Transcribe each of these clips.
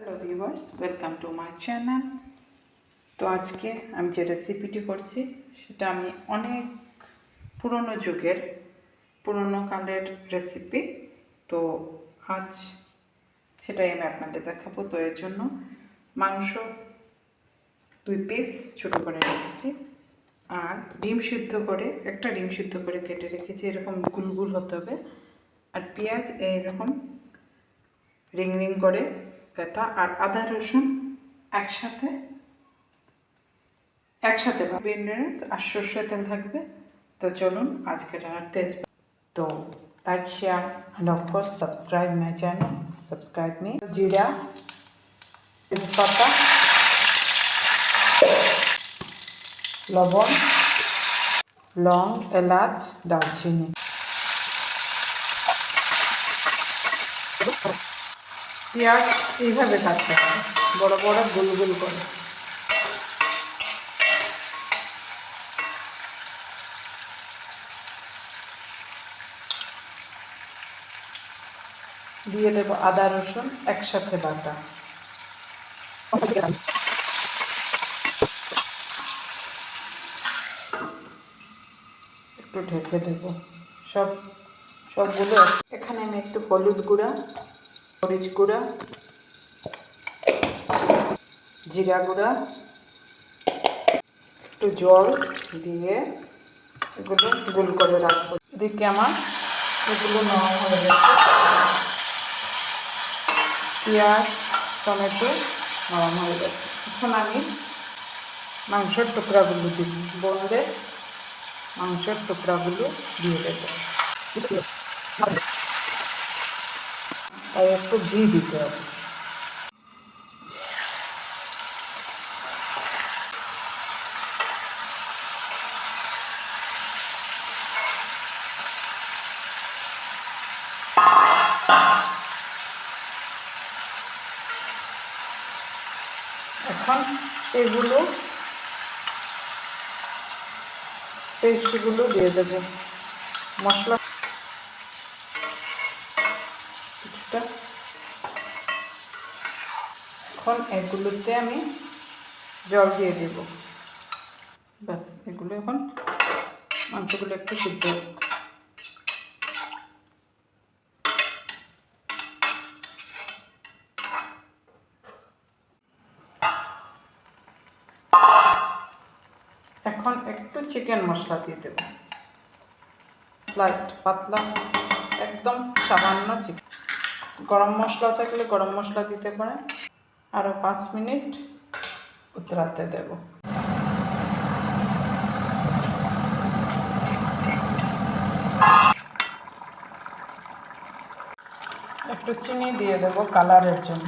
Hello viewers welcome to my channel তো আজকে আমি যে রেসিপিটি করছি, সেটা আমি অনেক পুরনো যুগের, পুরনো কালের রেসিপি তো আজ সেটাই আমি আপনাদের দেখাবো। তো এর জন্য মাংস দুই পিস ছোটো করে রেখেছি আর ডিম সিদ্ধ করে, একটা ডিম সিদ্ধ করে কেটে রেখেছি। এরকম গুলগুল হতে হবে। আর পেঁয়াজ এইরকম রিং রিং করে কাটা আর আদা রসুন একসাথে একসাথে আর সর্ষে তেল থাকবে। তো চলুন আজকে রান্নার তেজ তো like share and of course subscribe my channel subscribe me জিরা, তেজপাতা, লবণ, লং, এলাচ, দারচিনি। পেঁয়াজ এইভাবে কাটতে হবে। বড় বড় গোল গোল করে। দিয়ে দেবো আদা, রসুন, একসাথে বাটা। একটু ঢেকে দেবো। সব, সবগুলো এখানে আমি একটু হলুদ গুঁড়া মরিচ গুঁড়া, জিরা গুঁড়া, একটু জল দিয়ে এগুলো গোল করে রাখব। এদিকে আমার এগুলো নরম হয়ে গেছে। পেঁয়াজ, টমেটো নরম হয়ে গেছে। এখন আমি মাংসের টুকরাগুলো দিই। বোনদের মাংসের টুকরাগুলো দিয়ে দেবো। তাই একটু ঘি দিতে হবে। এখন এগুলো পেস্টগুলো দিয়ে দেবো। মশলা এখন এগুলোতে আমি জল দিয়ে দেব। ব্যাস, এগুলো এখন মাংসগুলো একটু সিদ্ধ এখন একটু চিকেন মশলা দিয়ে দেবো। স্লাইড পাতলা, একদম সামান্য চিকেন গরম মশলা থাকলে গরম মশলা দিতে পারেন। আরও পাঁচ মিনিট উতরাতে দেব। একটু চিনি দিয়ে দেব কালারের জন্য।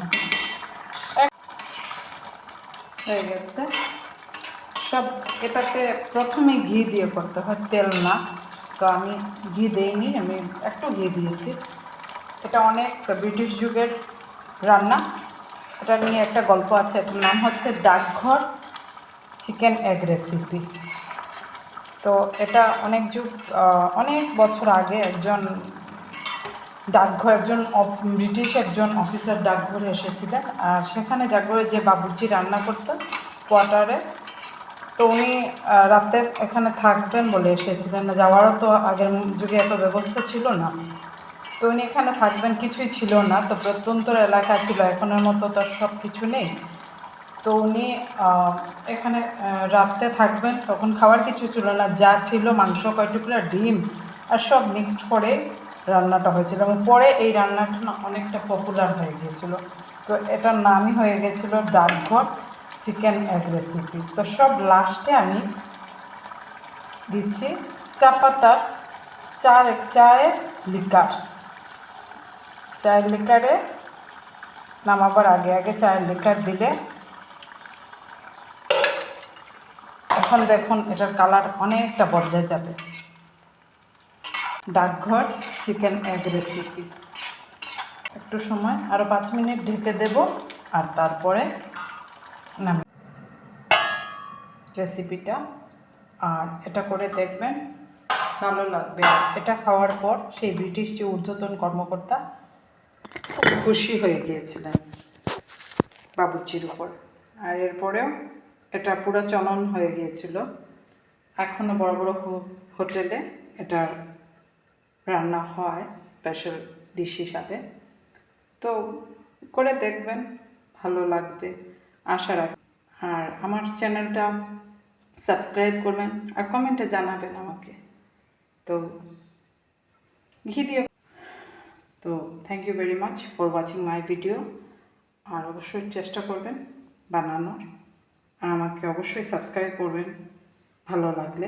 হয়ে গেছে। সব এটাতে প্রথমে ঘি দিয়ে করতে হয়, তেল না। তো আমি ঘি দেইনি, আমি একটু ঘি দিয়েছি। এটা অনেক ব্রিটিশ যুগের রান্না। এটা নিয়ে একটা গল্প আছে, এটার নাম হচ্ছে ডাকঘর চিকেন এগ রেসিপি তো এটা অনেক যুগ অনেক বছর আগে একজন ডাকঘর, একজন ব্রিটিশ একজন অফিসার ডাকঘরে এসেছিলেন, আর সেখানে ডাকঘরে যে বাবুর্চি রান্না করতেন কোয়ার্টারে। তো উনি রাতে এখানে থাকবেন বলে এসেছিলেন যাওয়ারও তো আগের যুগে এত ব্যবস্থা ছিল না। তো উনি এখানে থাকবেন কিছুই ছিল না তো প্রত্যন্তর এলাকা ছিল এখনের মতো তো সব কিছু নেই। তো উনি এখানে আহ, রাতে থাকবেন তখন খাওয়ার কিছু ছিল না যা ছিল মাংস কয়টুকরা ডিম আর সব মিক্সড করে রান্নাটা হয়েছিল এবং পরে এই রান্নাটা না অনেকটা পপুলার হয়ে গিয়েছিল। তো এটার নামই হয়ে গেছিল ডাকঘর চিকেন এগ রেসিপি তো সব লাস্টে আমি দিচ্ছি চা পাতার চার চায়ের লিকার চায়ের লিকারে নামাবার আগে আগে চায়ের লিকার দিলে। এখন দেখুন, এটার কালার অনেকটা বদলে যাবে। ডাকঘর চিকেন এগ রেসিপি একটু সময় আরও পাঁচ মিনিট ঢেকে দেব, আর তারপরে নাম রেসিপিটা আর এটা করে দেখবেন, ভালো লাগবে। এটা খাওয়ার পর সেই ব্রিটিশ যে ঊর্ধ্বতন কর্মকর্তা খুশি হয়ে গিয়েছিলেন বাবুর্চির উপর। আর এরপরেও এটা পুরো চলন হয়ে গিয়েছিল। এখনও বড় বড় হোটেলে এটার রান্না হয় স্পেশাল ডিশ হিসাবে। তো করে দেখবেন, ভালো লাগবে, আশা রাখ। আর আমার চ্যানেলটা সাবস্ক্রাইব করবেন আর কমেন্টে জানাবেন আমাকে। তো ঘি দিয়ে তো thank you very much for watching my video আর অবশ্যই চেষ্টা করবেন বানানোর। আর আমাকে অবশ্যই সাবস্ক্রাইব করবেন। ভালো লাগলে।